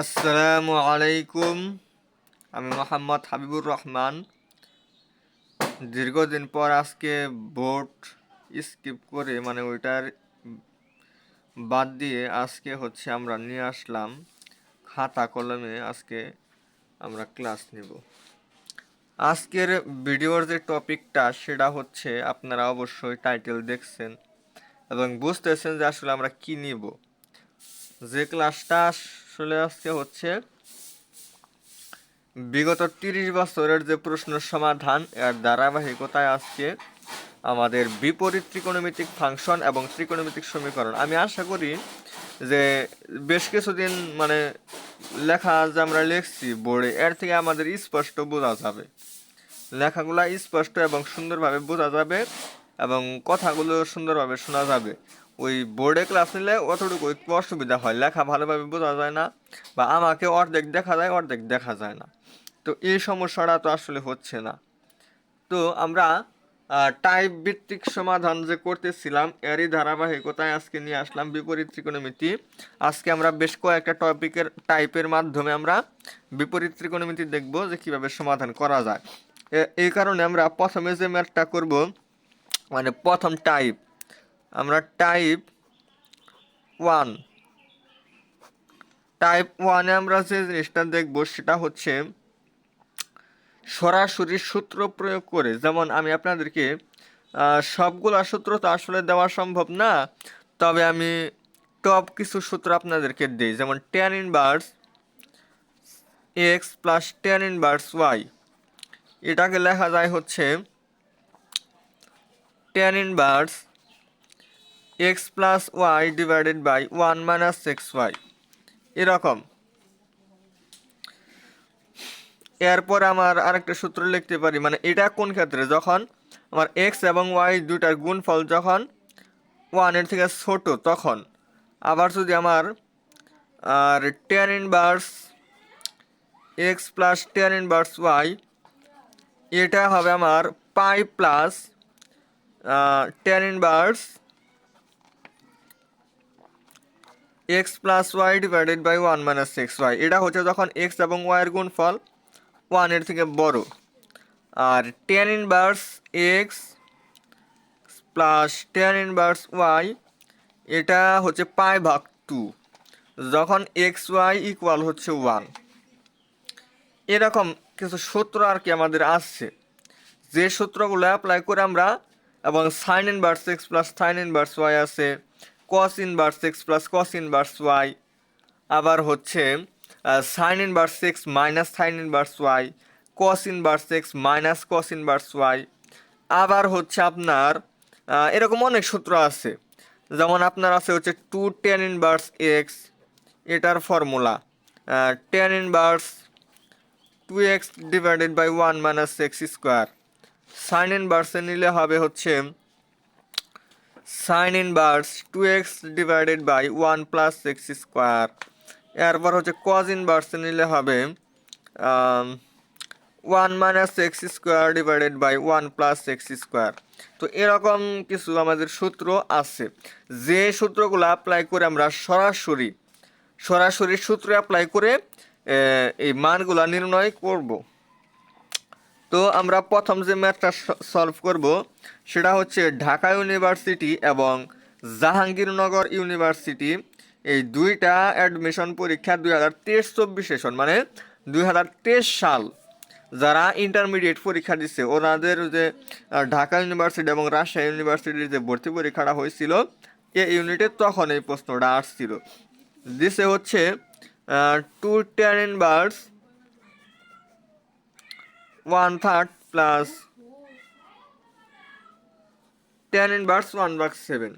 আসসালামু আলাইকুম। আমি মোহাম্মদ হাবিবুর রহমান। দীর্ঘদিন পর আজকে বোর্ড স্কিপ করে মানে ওইটার বাদ দিয়ে আজকে হচ্ছে আমরা নিয়ে আসলাম খাতা কলমে আজকে আমরা ক্লাস নিব। আজকের ভিডিওর যে টপিকটা, সেটা হচ্ছে আপনারা অবশ্যই টাইটেল দেখছেন এবং বুঝতেছেন যে আসলে আমরা কি নিব। যে ক্লাসটা আসলে আজকে হচ্ছে বিগত তিরিশ বছরের যে প্রশ্ন সমাধান, এর ধারাবাহিকতায় আজকে আমাদের বিপরীত ত্রিকোণমিতিক ফাংশন এবং ত্রিকোণমিতিক সমীকরণ। আমি আশা করি যে বেশ কিছুদিন মানে লেখা যে আমরা লিখছি বোর্ডে এর থেকে আমাদের স্পষ্ট বোঝা যাবে। লেখাগুলো স্পষ্ট এবং সুন্দরভাবে বোঝা যাবে। এবং কথাগুলো সুন্দরভাবে শোনা যাবে। ওই বোর্ডে ক্লাস নিলে অতটুকু একটু অসুবিধা হয়। লেখা ভালোভাবে বোঝা যায় না বা আমাকে অর্ধেক দেখা যায়, অর্ধেক দেখা যায় না। তো এই সমস্যাটা তো আসলে হচ্ছে না। তো আমরা টাইপ ভিত্তিক সমাধান যে করতেছিলাম, এরই ধারাবাহিকতায় আজকে নিয়ে আসলাম বিপরীত ত্রিকোণমিতি। আজকে আমরা বেশ কয়েকটা টপিকের টাইপের মাধ্যমে আমরা বিপরীত ত্রিকোণমিতি দেখব যে কীভাবে সমাধান করা যায়। এই কারণে আমরা প্রথমে যে ম্যাথটা করব মানে প্রথম টাইপ আমরা টাইপ ওয়ান টাইপ ওয়ানে আমরা যে জিনিসটা দেখব সেটা হচ্ছে সরাসরি সূত্র প্রয়োগ করে, যেমন আমি আপনাদেরকে সবগুলা সূত্র তো আসলে দেওয়া সম্ভব না, তবে আমি টপ কিছু সূত্র আপনাদেরকে দিই, যেমন tan inverse x plus tan inverse y এটাকে লেখা যায় হচ্ছে tan inverse x plus y divided by one minus x y এরকম। এরপর আমার আরেকটা সূত্র লিখতে পারি মানে এটা কোন ক্ষেত্রে? যখন আমার এক্স এবং ওয়াই দুইটার গুণফল যখন ওয়ানের থেকে ছোট, তখন। আবার যদি আমার, আর tan inverse x plus tan inverse y এটা হবে আমার pi plus tan inverse x plus y divided by one minus x y এটা হচ্ছে যখন এক্স এবং ওয়াইয়ের গুণফল ওয়ানের থেকে বড়। আর tan inverse x plus tan inverse y এটা হচ্ছে পাই ভাগ টু যখন এক্স ওয়াই ইকুয়াল হচ্ছে ওয়ান এরকম কিছু সূত্র আর কি আমাদের আসছে। যে সূত্রগুলো অ্যাপ্লাই করে আমরা এবং sine inverse x plus sine inverse y আছে cos inverse x plus cos inverse y আবার হচ্ছে sine inverse x minus sine inverse y cos inverse x minus cos inverse y আবার হচ্ছে আপনার এরকম অনেক সূত্র আছে। যেমন আপনার আছে হচ্ছে টু টেন ইনভার্স এক্স এটার formula tan inverse two x divided by one minus x square sine ইনভার্সে নিলে হবে হচ্ছে sine inverse two x divided by one plus x square. এরপর হচ্ছে কজ ইনভার্সে নিলে হবে one minus x square divided by one plus x square. তো এরকম কিছু আমাদের সূত্র আছে। যে সূত্রগুলো অ্যাপ্লাই করে আমরা সরাসরি সরাসরি সূত্র অ্যাপ্লাই করে এই মানগুলো নির্ণয় করব। তো আমরা প্রথম যে ম্যাথটা সলভ করব, সেটা হচ্ছে ঢাকা ইউনিভার্সিটি এবং জাহাঙ্গীরনগর ইউনিভার্সিটি। এই দুইটা অ্যাডমিশন পরীক্ষা দুই হাজার তেইশ চব্বিশ সেশন মানে দুই হাজার তেইশ সাল যারা ইন্টারমিডিয়েট পরীক্ষা দিচ্ছে ওনাদের যে ঢাকা ইউনিভার্সিটি এবং রাজশাহী ইউনিভার্সিটির যে ভর্তি পরীক্ষাটা হয়েছিল, এ ইউনিটে তখন এই প্রশ্নটা আসছিল। দিছে হচ্ছে two tan inverse one third plus tan inverse one by seven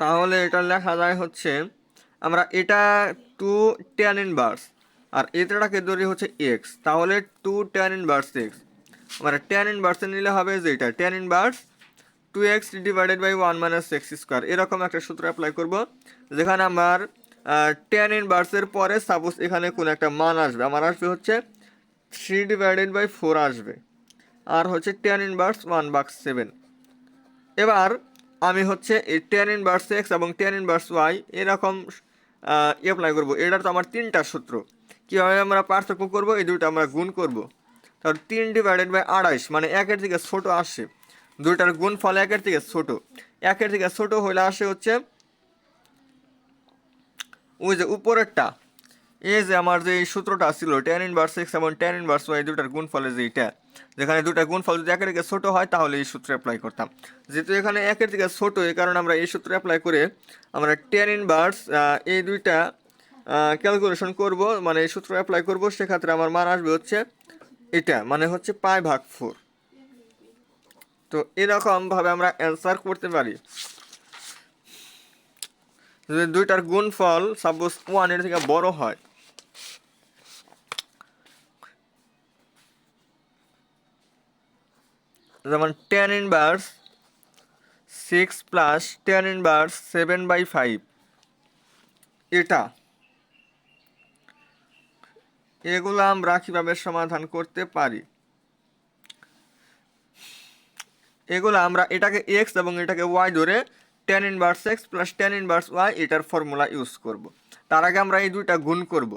তাহলে এটা লেখা যায় হচ্ছে, আমরা এটা টু টেন ইনভার্স আর এটাকে ধরি হচ্ছে এক্স তাহলে টু টেন ইনভার্স এক্স আমরা টেন ইনভার্সে নিলে হবে যে এটা tan inverse two x divided by one minus x square এরকম একটা সূত্র অ্যাপ্লাই করব, যেখানে আমার টেন ইনভার্সের পরে সাপোজ এখানে কোন একটা মান আসবে। আমার আসবে হচ্ছে থ্রি ডিভাইডেড বাই ফোর আসবে। আর হচ্ছে টেন ইনভার্স ওয়ান বাক্স সেভেন এবার আমি হচ্ছে এই টেন ইনভার্স এক্স এবং টেন ইনভার্স ওয়াই এরকম অ্যাপ্লাই করব। এটা তো আমার তিনটা সূত্র। কীভাবে আমরা পার্থক্য করব? এই দুটো আমরা গুণ করব। তাহলে তিন ডিভাইডেড বাই আড়াইশ মানে একের থেকে ছোটো আসে। দুইটার গুণ ফল একের থেকে ছোটো। একের থেকে ছোটো হলে আসে হচ্ছে ওই যে উপরেরটা, এই যে আমার যে এই সূত্রটা ছিল টেন ইনভার্স এক্স এবং টেন ইনভার্স ওয়াই দুটার গুণফলে যে এইটা যেখানে দুটা গুণফল যদি একের থেকে ছোট হয়, তাহলে এই সূত্র অ্যাপ্লাই করতাম। যেহেতু এখানে একের থেকে ছোট, এই কারণে আমরা এই সূত্র অ্যাপ্লাই করে আমরা টেন ইনভার্স এই দুইটা ক্যালকুলেশন করব মানে এই সূত্র অ্যাপ্লাই করব, সেক্ষেত্রে আমার মান আসবে হচ্ছে এটা মানে হচ্ছে পাই ভাগ ফোর তো এরকমভাবে আমরা অ্যান্সার করতে পারি। যদি দুইটার গুণফল সাপোজ ওয়ানের থেকে বড় হয়, যেমন tan inverse six plus tan inverse seven by five এটা, এগুলো আমরা কীভাবে সমাধান করতে পারি? এগুলো আমরা এটাকে এক্স এবং এটাকে ওয়াই ধরে tan inverse x plus tan inverse y এটার ফর্মুলা ইউজ করব। তার আগে আমরা এই দুইটা গুণ করব।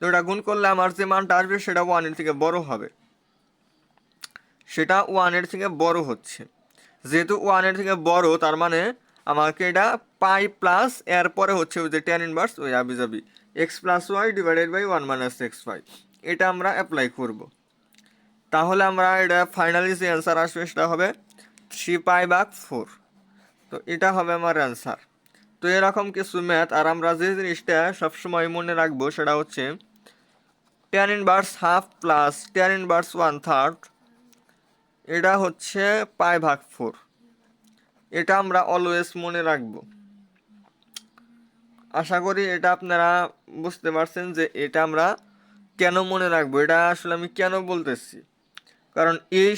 দুইটা গুণ করলে আমার যে মানটা আসবে সেটা ওয়ানের থেকে বড় হবে। সেটা ওয়ানের থেকে বড় হচ্ছে। যেহেতু ওয়ানের থেকে বড়, তার মানে আমাকে এটা পাই প্লাস এর পরে হচ্ছে ওই যে টেন ইনভার্স ওই আবি যাবি x plus y divided by one minus x y এটা আমরা অ্যাপ্লাই করব। তাহলে আমরা এটা ফাইনালি যে অ্যান্সার আসবে সেটা হবে থ্রি পাই বাক ফোর তো এটা হবে আমার অ্যান্সার তো এরকম কিছু ম্যাথ আর আমরা যে জিনিসটা সবসময় মনে রাখব সেটা হচ্ছে tan inverse half plus tan inverse one third এটা হচ্ছে পাই ভাগ ফোর এটা আমরা অলওয়েজ মনে রাখব। আশা করি এটা আপনারা বুঝতে পারছেন যে এটা আমরা কেন মনে রাখব, এটা আসলে আমি কেন বলতেছি। কারণ এই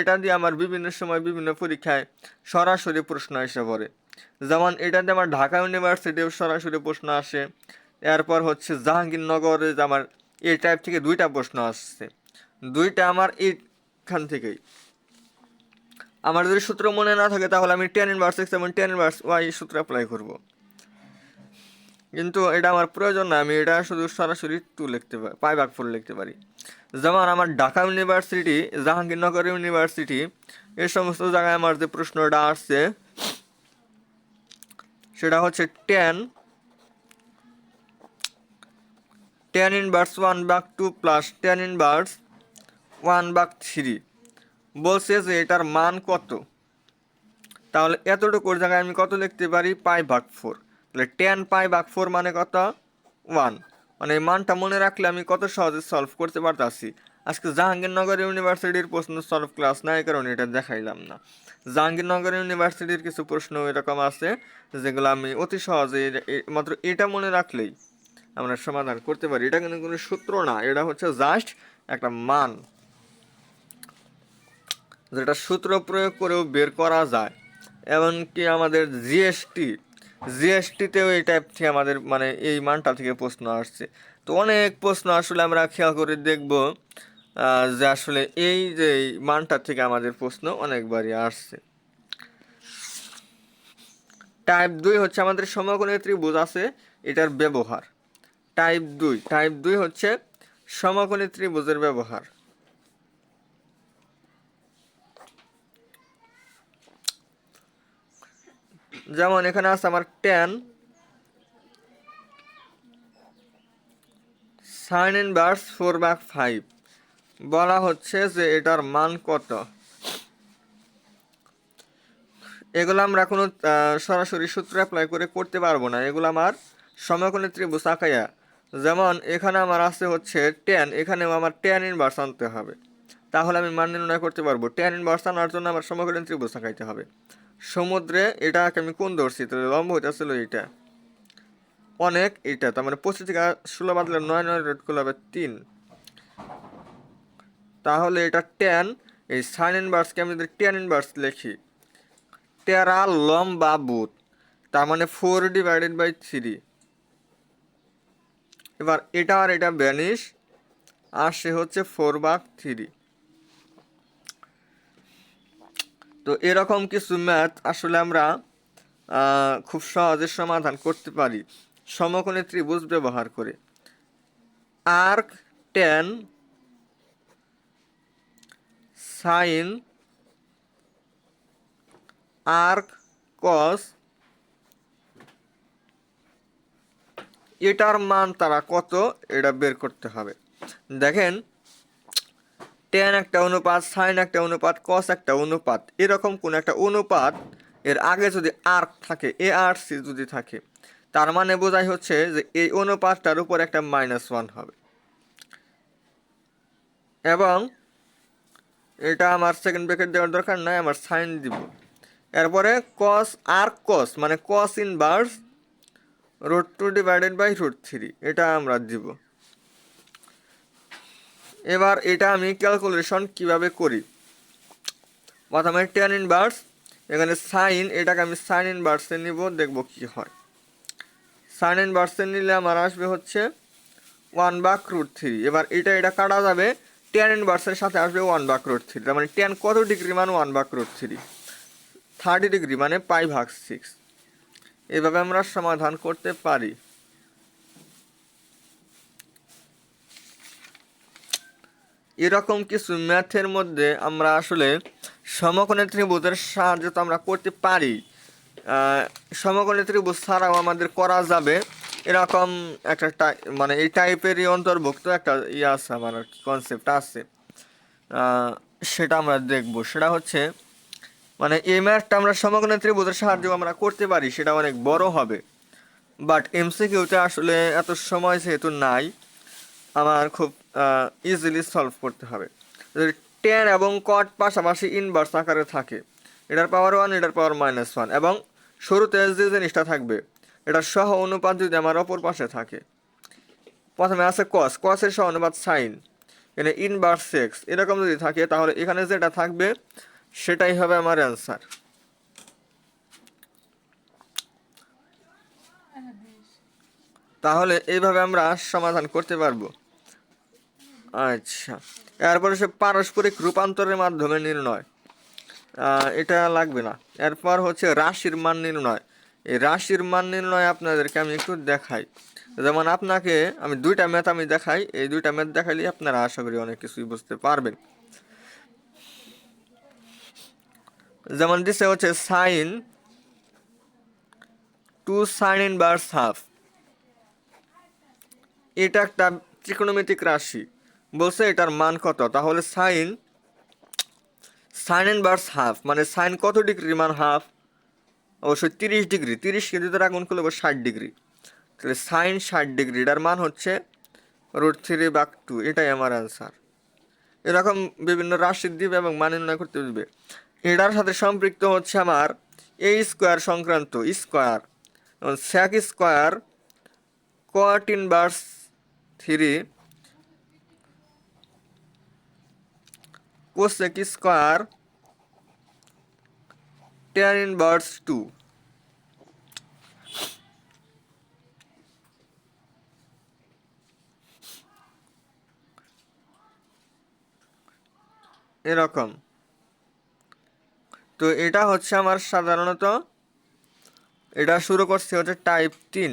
এটা দিয়ে আমার বিভিন্ন সময় বিভিন্ন পরীক্ষায় সরাসরি প্রশ্ন এসে পড়ে। যেমন এটা দিয়ে আমার ঢাকা ইউনিভার্সিটিও সরাসরি প্রশ্ন আসে। এরপর হচ্ছে জাহাঙ্গীরনগরে যে আমার এই টাইপ থেকে দুইটা প্রশ্ন আসছে। দুইটা আমার এইখান থেকেই। আমার যদি সূত্র মনে না থাকে তাহলে আমি টেন ইনভার্স এক্স এবং টেন ইনভার্স ওয়াই সূত্র অ্যাপ্লাই করব। কিন্তু এটা আমার প্রয়োজন না, আমি এটা শুধু সরাসরি টু লিখতে পারি পাই ভাগ ফোর লিখতে পারি। যেমন আমার ঢাকা ইউনিভার্সিটি জাহাঙ্গীরনগর ইউনিভার্সিটি এই সমস্ত জায়গায় আমার যে প্রশ্নটা আসছে, সেটা হচ্ছে tan tan inverse one by two plus tan inverse one by three বলছে যে এটার মান কত? তাহলে এতটুকুর জায়গায় আমি কত লিখতে পারি? পাই ভাগ ফোর তাহলে টেন পাই ভাগ ফোর মানে কত? ওয়ান মানে এই মানটা মনে রাখলে আমি কত সহজে সলভ করতে পারতাছি। আজকে জাহাঙ্গীরনগর ইউনিভার্সিটির প্রশ্ন সলভ ক্লাস নাই, কারণে এটা দেখাইলাম না। জাহাঙ্গীরনগর ইউনিভার্সিটির কিছু প্রশ্ন এরকম আছে, যেগুলো আমি অতি সহজে মাত্র এটা মনে রাখলেই আমরা সমাধান করতে পারি। এটা কিন্তু কোনো সূত্র না, এটা হচ্ছে জাস্ট একটা মান। যেটা সূত্র প্রয়োগ করেও বের করা যায়। এমনকি আমাদের জিএসটি জিএসটিতেও এই টাইপ থেকে আমাদের মানে এই মানটা থেকে প্রশ্ন আসছে। তো অনেক প্রশ্ন আসলে আমরা খেয়াল করে দেখব যে আসলে এই যে মানটা থেকে আমাদের প্রশ্ন অনেকবারই আসছে। টাইপ দুই হচ্ছে আমাদের সমকোণী ত্রিভুজ আছে, এটার ব্যবহার। টাইপ দুই টাইপ দুই হচ্ছে সমকোণী ত্রিভুজের ব্যবহার। যেমন এখানে আছে আমার tan sine inverse four by five বলা হচ্ছে যে এটার মান কত? এগুলো আমরা কোনো সরাসরি সূত্র অ্যাপ্লাই করে করতে পারব না। এগুলো আমার সমকোণী ত্রিভুজ আঁকাইয়া। যেমন এখানে আমার আছে হচ্ছে টেন এখানেও আমার টেন ইনভার্স আনতে হবে। তাহলে আমি মান নির্ণয় করতে পারব। টেন ইনভার্স আনার জন্য আমার সমকোণী ত্রিভুজ আঁকাইতে হবে। সমুদ্রে এটাকে আমি কোন ধরছি তাহলে লম্ব হইতেছিল এইটা। অনেক এটা তার মানে পঁচিশ থেকে ষোলো বাদলে নয় নয় রেড করলে হবে তিন। তাহলে এটা টেন এই সাইন ইনভার্সকে আমি যদি টেন ইনভার্স লিখি, তেরা লম্বা বুথ তার মানে ফোর ডিভাইডেড বাই থ্রি এবার এটা আর এটা ব্যানিশ আর সে হচ্ছে ফোর বাক থ্রি তো এরকম কিছু ম্যাথ আসলে আমরা খুব সহজে সমাধান করতে পারি। সমকোণী ত্রিভুজ ব্যবহার করে। Arc tan sine arc cos এটার মান তারা কত? এটা বের করতে হবে। দেখেন টেন একটা অনুপাত সাইন একটা অনুপাত কস একটা অনুপাত, এরকম কোন একটা অনুপাত এর আগে যদি আর্ক থাকে এ আর সি যদি থাকে, তার মানে বোঝাই হচ্ছে যে এই অনুপাতটার উপর একটা মাইনাস ওয়ান হবে। এবং এটা আমার সেকেন্ড ব্রেকেট দেওয়ার দরকার নাই, আমার সাইন দিব। এরপরে কস আর কস মানে cos inverse root two divided by root three এটা আমরা দিব। এবার এটা আমি ক্যালকুলেশন কীভাবে করি? প্রথমে টেন ইনভার্স এখানে সাইন এটাকে আমি সাইন ইনভার্সে নিব, দেখব কি হয়। সাইন ইনভার্সে নিলে আমার আসবে হচ্ছে ওয়ান বাক রুট থ্রি এবার এটা এটা কাটা যাবে টেন ইনভার্সের সাথে আসবে ওয়ান বাক রুট থ্রি তার মানে টেন কত ডিগ্রি মানে ওয়ান বাক রুট থ্রি থার্টি ডিগ্রি মানে পাই ভাগ সিক্স এভাবে আমরা সমাধান করতে পারি। এরকম কিছু ম্যাথের মধ্যে আমরা আসলে সমকোণী ত্রিভুজের সাহায্য তো আমরা করতে পারি। সমকোণী ত্রিভুজ ছাড়াও আমাদের করা যাবে। এরকম একটা মানে এই টাইপেরই অন্তর্ভুক্ত একটা ইয়ে আছে আমার কনসেপ্ট আছে। সেটা আমরা দেখব। সেটা হচ্ছে মানে এই ম্যাথটা আমরা সমকোণী ত্রিভুজের সাহায্যে আমরা করতে পারি, সেটা অনেক বড় হবে। বাট এমসিকিউতে আসলে এত সময় যেহেতু নাই, আমার খুব ইজিলি সলভ করতে হবে। যদি টেন এবং কট পাশাপাশি ইনভার্স আকারে থাকে, এটার পাওয়ার ওয়ান এটার পাওয়ার মাইনাস ওয়ান এবং শুরুতে যে জিনিসটা থাকবে এটার সহ অনুপাত যদি আমার অপর পাশে থাকে, প্রথমে আছে কস কসের সহ অনুপাত সাইন এখানে ইনভার্স সেক্স এরকম যদি থাকে, তাহলে এখানে যেটা থাকবে, সেটাই হবে আমার অ্যান্সার তাহলে এইভাবে আমরা সমাধান করতে পারব। আচ্ছা। এরপরে সে পারস্পরিক রূপান্তরের মাধ্যমে নির্ণয়। এটা লাগবে না। এরপর হচ্ছে রাশির মান নির্ণয়। এই রাশির মান নির্ণয় আপনাদেরকে আমি একটু দেখাই। যেমন আপনাকে আমি দুইটা ম্যাথ আমি দেখাই। এই দুইটা ম্যাথ দেখাইলে আপনারা আশা করি অনেক কিছুই বুঝতে পারবেন। যেমন দিছে হচ্ছে sine two sine inverse half এটা একটা ত্রিকোণমিতিক রাশি। বলছে এটার মান কত? তাহলে সাইন সাইন ইনভার্স হাফ মানে সাইন কত ডিগ্রি মান হাফ অবশ্যই তিরিশ ডিগ্রি। তিরিশ কেজি দ্বারা গুণ করলে ষাট ডিগ্রি। তাহলে সাইন ষাট ডিগ্রি, এটার মান হচ্ছে রুট থ্রি বাক টু এটাই আমার অ্যান্সার এরকম বিভিন্ন রাশির দিবে এবং মান নির্ণয় করতে দিবে। এটার সাথে সম্পৃক্ত হচ্ছে আমার এ স্কোয়ার সংক্রান্ত square sec square cot inverse three cosec square tan inverse two. এরকম। তো এটা হচ্ছে আমার সাধারণত, এটা শুরু করছে হচ্ছে টাইপ তিন।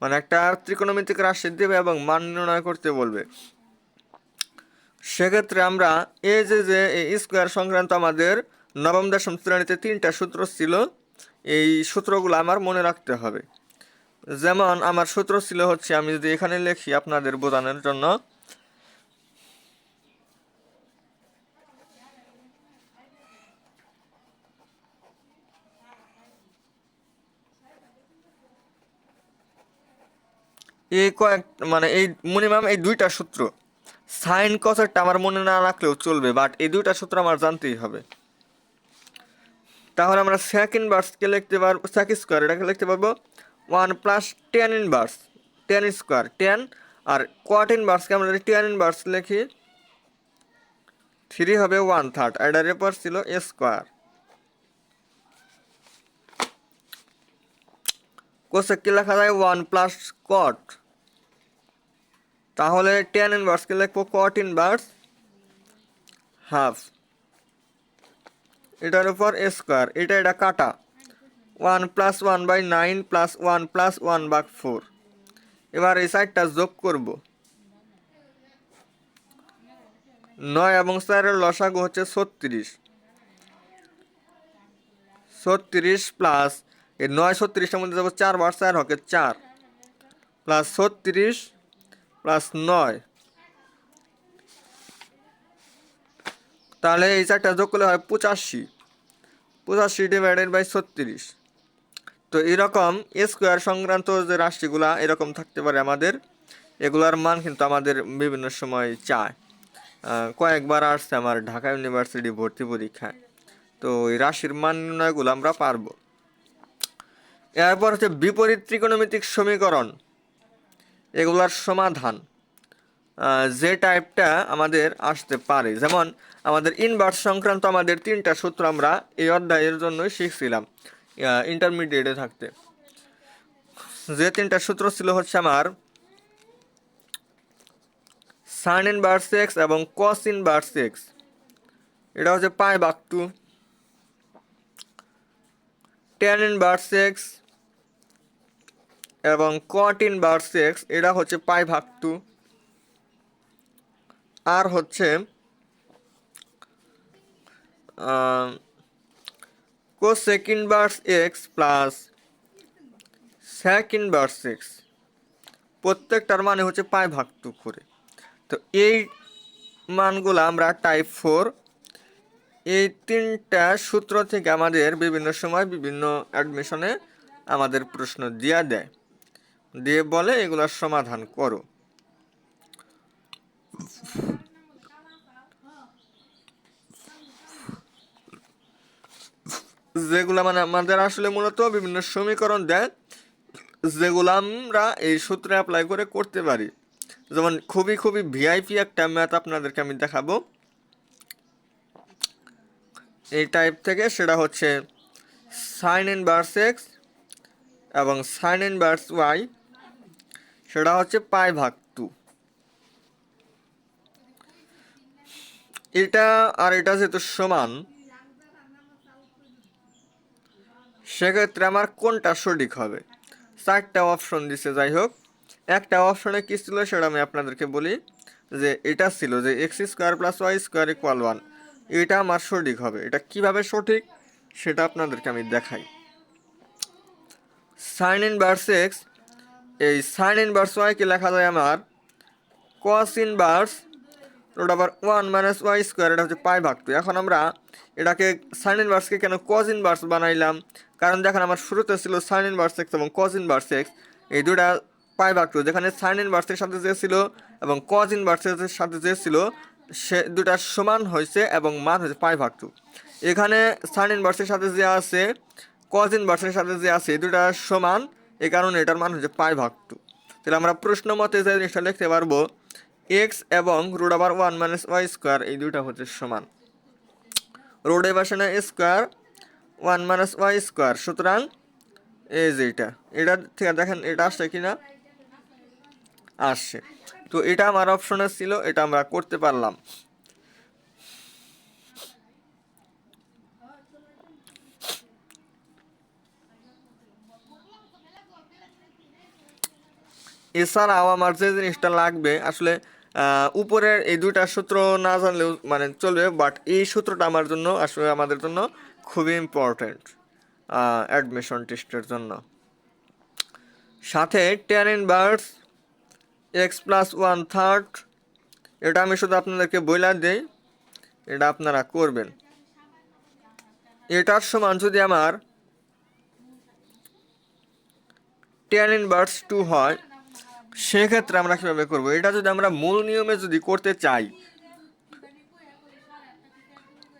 মানে একটা ত্রিকোণমিতিক রাশি দেবে এবং মান নির্ণয় করতে বলবে। সেক্ষেত্রে আমরা এই যে যে স্কোয়ার সংক্রান্ত আমাদের নবম, দশম শ্রেণীতে তিনটা সূত্র ছিল। এই সূত্রগুলো আমার মনে রাখতে হবে। যেমন আমার সূত্র ছিল হচ্ছে, আমি যদি এখানে লিখি আপনাদের বোঝানোর জন্য। এই কয়েক মানে এই মিনিমাম এই দুইটা সূত্র। সাইন কসেরটা আমার মনে না রাখলেও চলবে বাট এই দুইটা সূত্র আমার জানতেই হবে। তাহলে আমরা স্যাক ইনভার্সকে লিখতে পারব স্যাক স্কোয়ার এটাকে লিখতে পারব one plus tan inverse tan square tan আর কোয়াট ইনভার্সকে আমরা যদি টেন ইনভার্স লিখি থ্রি হবে ওয়ান থার্ড এটার এরপর ছিল এ স্কোয়ার কি লেখা যায়? ওয়ান প্লাস কট তাহলে টেন ইনভার্সকে লিখব? কট ইনভার্স হাফ এটার উপর স্কোয়ার এটা এটা কাটা। One plus one by nine plus one plus one by four এবার এই সাইডটা যোগ করব। নয় এবং চারের লসাগু হচ্ছে ছত্রিশ। ছত্রিশ প্লাস এই নয় ছত্রিশটার মধ্যে যাব চার বার চার হকে চার। প্লাস ছত্রিশ প্লাস নয়। তাহলে এই চারটা যোগ করলে হয় পঁচাশি। পঁচাশি ডিভাইডেড বাই ছত্রিশ। তো এরকম স্কোয়ার সংক্রান্ত যে রাশিগুলা এরকম থাকতে পারে আমাদের। এগুলার মান কিন্তু আমাদের বিভিন্ন সময় চায়। কয়েকবার আসছে আমার ঢাকা ইউনিভার্সিটি ভর্তি পরীক্ষায়। তো এই রাশির মান নির্ণয়গুলো আমরা পারব। এরপর হচ্ছে বিপরীত ত্রিকোণমিতিক সমীকরণ। এগুলার সমাধান যে টাইপটা আমাদের আসতে পারে। যেমন আমাদের ইনভার্স সংক্রান্ত আমাদের তিনটা সূত্র আমরা এই অধ্যায়ের জন্যই শিখছিলাম ইন্টারমিডিয়েটে থাকতে। যে তিনটা সূত্র ছিল হচ্ছে আমার সাইন ইনভার্স এক্স এবং কস ইনভার্স এক্স এটা হচ্ছে পাই বাক টু। টেন ইনভার্স এক্স এবং কট ইনভার্স এক্স এটা হচ্ছে পাই ভাগ টু। আর হচ্ছে cosec inverse x plus sec inverse x প্রত্যেকটার মানে হচ্ছে পাই ভাগ টু করে। তো এই মানগুলো আমরা টাইপ ফোর এই তিনটা সূত্র থেকে আমাদের বিভিন্ন সময় বিভিন্ন অ্যাডমিশনে আমাদের প্রশ্ন দিয়া দেয়। দিয়ে বলে, এগুলোর সমাধান করো। যেগুলো মানে আমাদের আসলে মূলত বিভিন্ন সমীকরণ দেয়, যেগুলো আমরা এই সূত্রে অ্যাপ্লাই করে করতে পারি। যেমন খুবই খুবই ভিআইপি একটা ম্যাথ আপনাদেরকে আমি দেখাবো। এই টাইপ থেকে সেটা হচ্ছে সাইন ইন ইনভার্স এক্স এবং সাইন ইন ইনভার্স ওয়াই সেটা হচ্ছে পায় ভাগ টু। এটা আর এটা যেহেতু সমান, সেক্ষেত্রে আমার কোনটা সঠিক হবে? চারটা অপশন দিছে, যাই হোক। একটা অপশনে কী ছিল সেটা আমি আপনাদেরকে বলি, যে এটা ছিল যে x square plus y square equal one এটা আমার সঠিক হবে। এটা কীভাবে সঠিক? সেটা আপনাদেরকে আমি দেখাই। সাইন ইনভার্স এক্স এই সাইন ইনভার্স ওয়াইকে লেখা যায় আমার? কস ইনভার্স রোড আবার ওয়ান মাইনাস ওয়াই স্কোয়ার এটা হচ্ছে পাই ভাগ টু এখন আমরা এটাকে সাইন ইনভার্সকে কেন কজ ইনভার্স বানাইলাম? কারণ দেখেন আমার শুরুতে ছিল সাইন ইনভার্স এক্স এবং কজ ইনভার্স এক্স এই দুটা পাই ভাগ টু যেখানে সাইন ইনভার্সের সাথে যে ছিল এবং কজ ইনভার্সের সাথে যে ছিল, সে দুটা সমান হয়েছে এবং মান হয়েছে পাই ভাগ টু এখানে সাইন ইনভার্সের সাথে যে আছে কজ ইনভার্সের সাথে যে আছে, এই দুটা সমান এই কারণে এটার মান হচ্ছে পাই ভাগ টু তাহলে আমরা প্রশ্ন মতে যে জিনিসটা লিখতে পারব এক্স এবং রুট আবার ওয়ান মাইনাস ওয়াই স্কোয়ার এই দুইটা হচ্ছে সমান। রোড এভাসনে square one minus y square সুতরাং এই যে এটা এটা থেকে দেখেন এটা আসছে কি না আসছে। তো এটা আমার অপশনে ছিল, এটা আমরা করতে পারলাম। এছাড়াও আমার যে জিনিসটা লাগবে, আসলে উপরের এই দুইটা সূত্র না জানলেও মানে চলবে বাট এই সূত্রটা আমার জন্য, আসলে আমাদের জন্য খুবই ইম্পর্ট্যান্ট অ্যাডমিশন টেস্টের জন্য। সাথে tan inverse x plus one third এটা আমি শুধু আপনাদেরকে বইলা দিই, এটা আপনারা করবেন। এটার সমান যদি আমার টেন ইনভার্স টু হয় সেক্ষেত্রে আমরা কীভাবে করব? এটা যদি আমরা মূল নিয়মে যদি করতে চাই,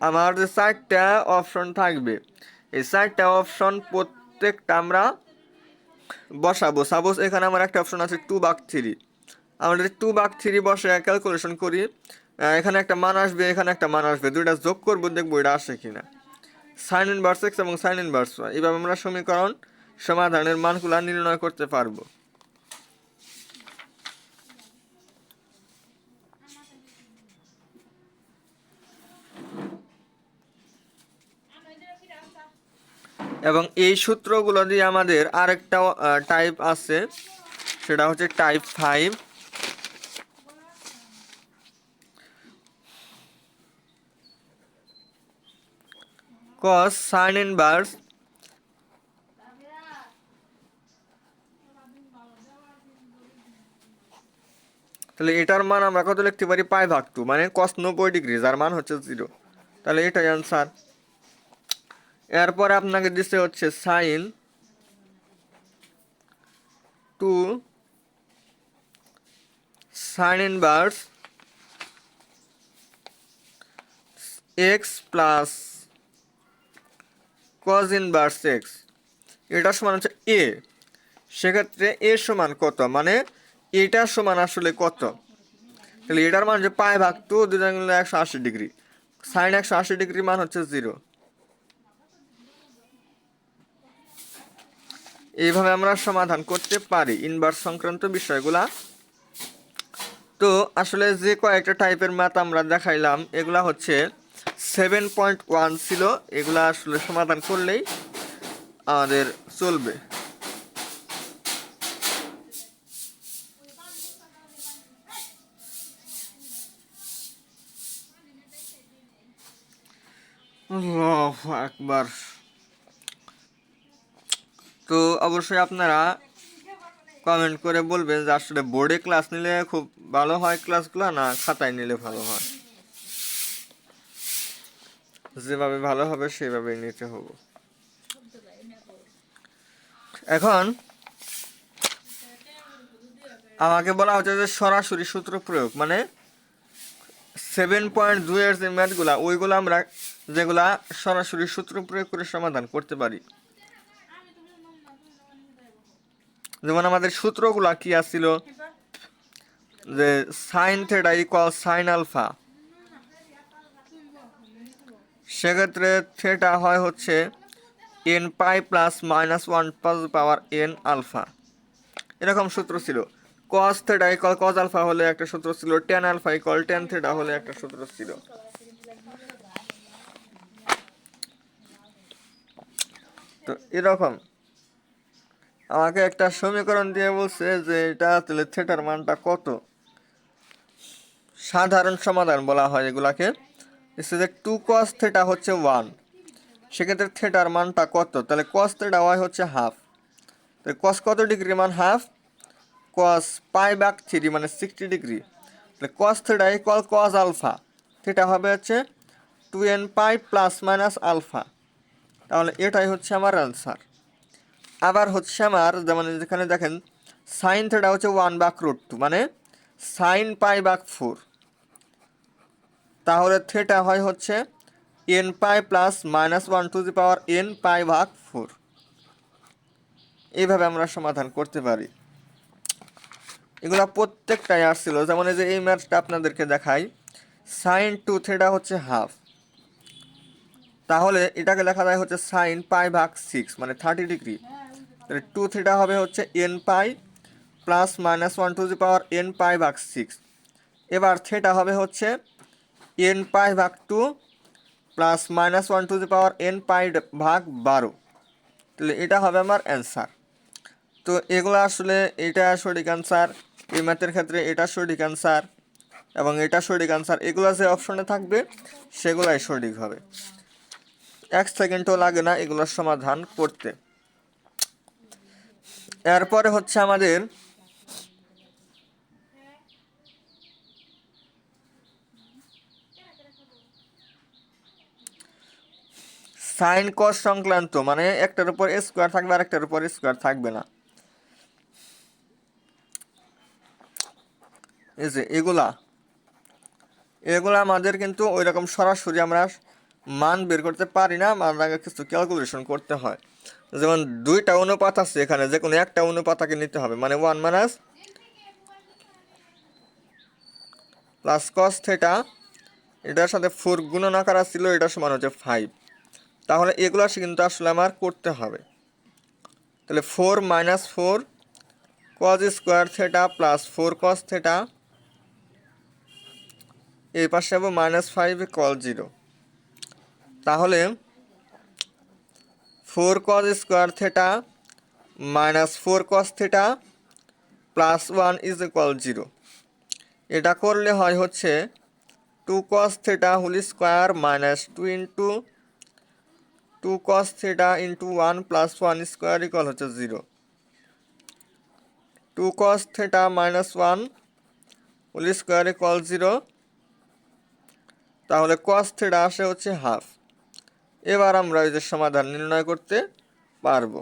আমার যে চারটা অপশন থাকবে, এই চারটা অপশন প্রত্যেকটা আমরা বসাবো। সাপোজ এখানে আমার একটা অপশন আছে টু বাক থ্রি আমরা যদি টু বাক থ্রি বসে ক্যালকুলেশন করি এখানে একটা মান আসবে, এখানে একটা মান আসবে, দুইটা যোগ করব, দেখব এটা আসে কি না সাইন ইনভার্স এক্স এবং সাইন ইনভার্স ওয়াই এইভাবে আমরা সমীকরণ সমাধানের মানগুলো নির্ণয় করতে পারব। এবং এই সূত্রগুলো দিয়ে আমাদের আরেকটা টাইপ আছে। সেটা হচ্ছে type five cos sin inverse তাহলে এটার মান আমরা কত লিখতে পারি? পাই ভাগ টু মানে কস নব্বই ডিগ্রি যার মান হচ্ছে জিরো তাহলে এটাই অ্যান্সার এরপরে আপনাকে দিতে হচ্ছে sine two sine inverse x plus cos inverse x. এটা সমান হচ্ছে এ। সেক্ষেত্রে এ সমান কত? মানে এটা সমান আসলে কত? তাহলে এটার মান হচ্ছে পাই ভাগ টু দুজন একশো আশি ডিগ্রি। সাইন একশো আশি ডিগ্রি মান হচ্ছে জিরো। এইভাবে আমরা সমাধান করতে পারি ইনভার্স সংক্রান্ত বিষয়গুলা। তো আসলে যে কয়েকটা টাইপের ম্যাথ আমরা দেখাইলাম, এগুলা হচ্ছে সেভেন পয়েন্ট ওয়ান ছিল, এগুলা আসলে সমাধান করলেই আমাদের চলবে। আল্লাহু আকবার। তো অবশ্যই আপনারা কমেন্ট করে বলবেন যে আসলে বোর্ডে ক্লাস নিলে খুব ভালো হয় ক্লাসগুলো না খাতায় নিলে ভালো হয়? যেভাবে ভালো হবে সেভাবেই নিতে হবে। এখন আমাকে বলা হচ্ছে যে সরাসরি সূত্র প্রয়োগ মানে সেভেন পয়েন্ট দুইয়ের যে ম্যাথগুলা ওইগুলো আমরা যেগুলা সরাসরি সূত্র প্রয়োগ করে সমাধান করতে পারি। যেমন আমাদের সূত্রগুলা কি আসছিল যে sine theta equal sine alpha. সেক্ষেত্রে থেটা হয় হচ্ছে n pi plus minus one power n alpha. এরকম সূত্র ছিল। Cos theta equal cos alpha হলে একটা সূত্র ছিল tan alpha equal tan theta হলে একটা সূত্র ছিল। তো এরকম। আমাকে একটা সমীকরণ দিয়ে বলছে যে এটা তাহলে থেটার মানটা কত? সাধারণ সমাধান বলা হয় এগুলাকে। যে টু কস থেটা হচ্ছে ওয়ান সেক্ষেত্রে থেটার মানটা কত? তাহলে কস থেটা ওয়াই হচ্ছে হাফ তাহলে কস কত ডিগ্রি মান হাফ কস পাই বাক থ্রি মানে সিক্সটি ডিগ্রি। তাহলে cos theta equal cos alpha theta হবে হচ্ছে two n pi plus minus alpha তাহলে এটাই হচ্ছে আমার অ্যান্সার আবার হচ্ছে আমার যেমন যেখানে দেখেন সাইন থেটা হচ্ছে ওয়ান বাক রুট টু মানে সাইন পাই বাক ফোর তাহলে থেটা হয় হচ্ছে n pi plus minus one to the power n pi ভাগ ফোর এইভাবে আমরা সমাধান করতে পারি। এগুলো প্রত্যেকটাই আসছিল। যেমন এই যে এই ম্যাথটা আপনাদেরকে দেখাই সাইন টু থেটা হচ্ছে হাফ তাহলে এটাকে লেখা যায় হচ্ছে সাইন পাই ভাগ সিক্স মানে থার্টি ডিগ্রি তাহলে টু থিটা হবে হচ্ছে n pi plus minus one to the power n pi ভাগ সিক্স এবার থেটা হবে হচ্ছে এন পাই ভাগ two plus minus one to the power n pi ভাগ বারো। তাহলে এটা হবে আমার অ্যান্সার তো এগুলো আসলে এটা সঠিক অ্যান্সার এই ম্যাথের ক্ষেত্রে এটা সঠিক অ্যান্সার এবং এটা সঠিক অ্যান্সার এগুলো যে অপশনে থাকবে, সেগুলাই সঠিক হবে। এক সেকেন্ডও লাগে না এগুলোর সমাধান করতে। এরপরে হচ্ছে আমাদের সাইন কস সংক্রান্ত মানে একটার উপর স্কোয়ার থাকবে আর একটার উপর স্কোয়ার থাকবে না। এই যে এগুলা এগুলা আমাদের কিন্তু ওই রকম সরাসরি আমরা মান বের করতে পারি না আমাদের কিছু ক্যালকুলেশন করতে হয়। যেমন দুইটা অনুপাত আছে এখানে যে কোনো একটা অনুপাতাকে নিতে হবে। মানে one minus plus cos theta এটার সাথে ফোর গুণন আকার ছিল এটা সমান হচ্ছে ফাইভ তাহলে এগুলো কিন্তু আসলে আমার করতে হবে। তাহলে four minus four cos square theta plus four cos theta এই পাশে যাব মাইনাস ফাইভ কল জিরো তাহলে four cos square theta minus four cos theta plus one is equal zero এটা করলে হয় হচ্ছে two cos theta whole square minus two into two cos theta into one plus one square equal হচ্ছে zero two cos theta minus one whole square equal zero তাহলে cos theta আসে হচ্ছে half এবার আমরা যে সমাধান নির্ণয় করতে পারব।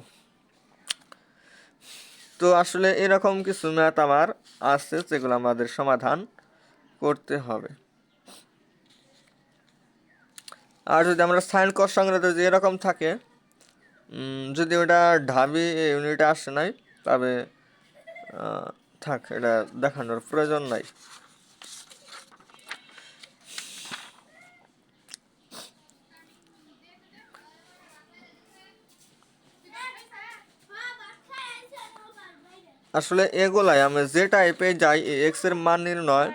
তো আসলে এরকম কিছু ম্যাথ আমার আছে যেগুলো আমাদের সমাধান করতে হবে। আর যদি আমরা সাইন কস সংক্রান্ত যদি এরকম থাকে যদি ওটা ঢাবি ইউনিটে আসে নাই, তবে থাক, এটা দেখানোর প্রয়োজন নাই। আসলে এগুলাই আমি যে টাইপে যাই এক্সের মান নির্ণয়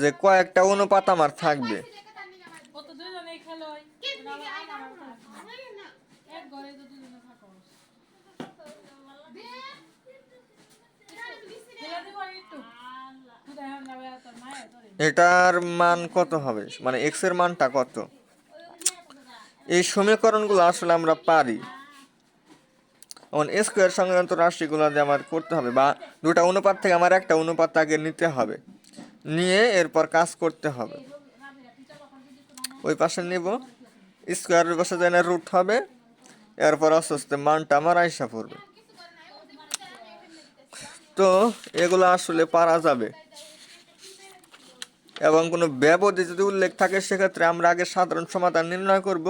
যে কয়েকটা অনুপাত আমার থাকবে। এটার মান কত হবে? মানে এক্সের মানটা কত? এই সমীকরণগুলো আসলে আমরা পারি। এখন স্কোয়ার সংক্রান্ত রাশিগুলো যে আমার করতে হবে বা দুটা অনুপাত থেকে আমার একটা অনুপাত আগে নিতে হবে। নিয়ে এরপর কাজ করতে হবে। ওই পাশে নিব। স্কোয়ারের পাশে যেন রুট হবে, এরপর আস্তে আস্তে মানটা আমার আইসা পড়বে। তো এগুলো আসলে পারা যাবে। এবং কোনো ব্যবধি যদি উল্লেখ থাকে, সেক্ষেত্রে আমরা আগে সাধারণ সমাধান নির্ণয় করব।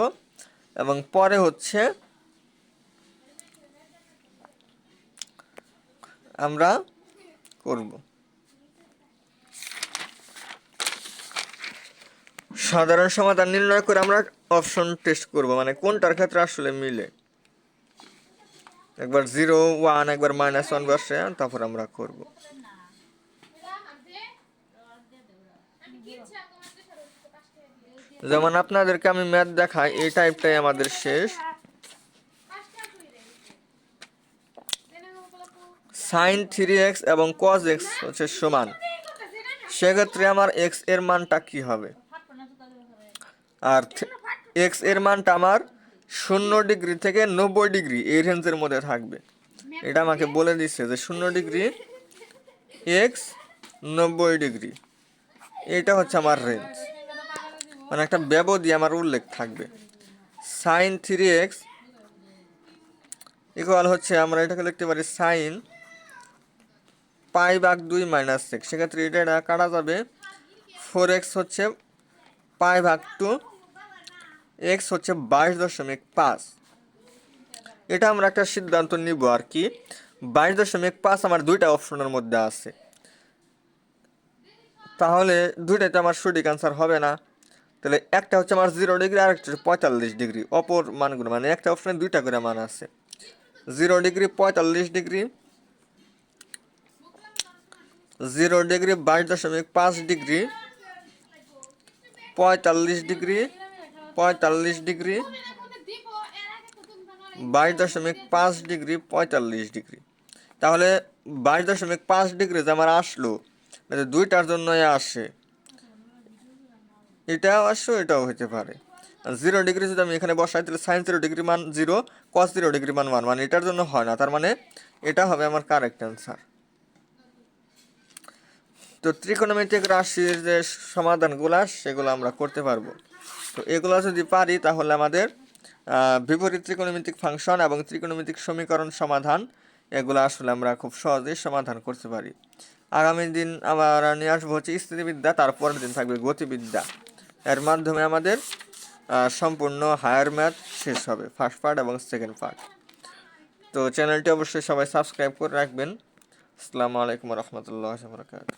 এবং পরে হচ্ছে আমরা করব। সাধারণ সমাধান নির্ণয় করে আমরা অপশন টেস্ট করব মানে কোনটার ক্ষেত্রে আসলে মিলে। একবার জিরো ওয়ান একবার মাইনাস ওয়ান বসে, তারপর আমরা করব। যেমন আপনাদেরকে আমি ম্যাথ দেখাই, এই টাইপটাই আমাদের শেষ। সাইন থ্রি এক্স এবং কজ এক্স হচ্ছে সমান। সেক্ষেত্রে আমার এক্সের মানটা কি হবে? আর এক্সের মানটা আমার শূন্য ডিগ্রি থেকে নব্বই ডিগ্রি, এই রেঞ্জের মধ্যে থাকবে। এটা আমাকে বলে দিচ্ছে যে শূন্য ডিগ্রি এক্স নব্বই ডিগ্রি, এটা হচ্ছে আমার রেঞ্জ মানে একটা ব্যবধি আমার উল্লেখ থাকবে। সাইন থ্রি এক্স ইকুয়াল হচ্ছে আমরা এটাকে লিখতে পারি সাইন পাই ভাগ দুই মাইনাস সিক্স সেক্ষেত্রে এটা কাটা যাবে। ফোর এক্স হচ্ছে পাই ভাগ টু এক্স হচ্ছে বাইশ দশমিক পাঁচ। এটা আমরা একটা সিদ্ধান্ত নিব আর কি। বাইশ দশমিক পাঁচ আমার দুইটা অপশনের মধ্যে আছে। তাহলে দুইটাতে আমার সঠিক অ্যান্সার হবে না। তাহলে একটা হচ্ছে আমার জিরো ডিগ্রি আর একটা পঁয়তাল্লিশ ডিগ্রি অপর মানগুলো মানে একটা অপশনে দুইটা করে মান আছে। জিরো ডিগ্রি পঁয়তাল্লিশ ডিগ্রি জিরো ডিগ্রি, বাইশ দশমিক পাঁচ ডিগ্রি, পঁয়তাল্লিশ ডিগ্রি পঁয়তাল্লিশ ডিগ্রি, বাইশ দশমিক পাঁচ ডিগ্রি, পঁয়তাল্লিশ ডিগ্রি। তাহলে বাইশ দশমিক পাঁচ ডিগ্রি যে আমার আসলো এটা দুইটার জন্যই আসে। এটাও আসো এটাও হতে পারে। জিরো ডিগ্রি যদি আমি এখানে বসাই, তাহলে সাইন জিরো ডিগ্রি মান জিরো কস জিরো ডিগ্রি মান ওয়ান মানে এটার জন্য হয় না। তার মানে এটা হবে আমার কারেক্ট অ্যান্সার তো ত্রিকোণমিতিক রাশির যে সমাধানগুলো, সেগুলো আমরা করতে পারব। তো এগুলো যদি পারি, তাহলে আমাদের বিপরীত ত্রিকোণমিতিক ফাংশন এবং ত্রিকোণমিতিক সমীকরণ সমাধান, এগুলো আসলে আমরা খুব সহজেই সমাধান করতে পারি। আগামী দিন আমরা নিয়ে আসব হচ্ছে স্থিতিবিদ্যা তারপরের দিন থাকবে গতিবিদ্যা। এর মাধ্যমে আমাদের সম্পূর্ণ হায়ার ম্যাথ শেষ হবে ফার্স্ট পার্ট এবং সেকেন্ড পার্ট তো চ্যানেলটি অবশ্যই সবাই সাবস্ক্রাইব করে রাখবেন। আসসালামু আলাইকুম রহমতুল্লাহ বরকাত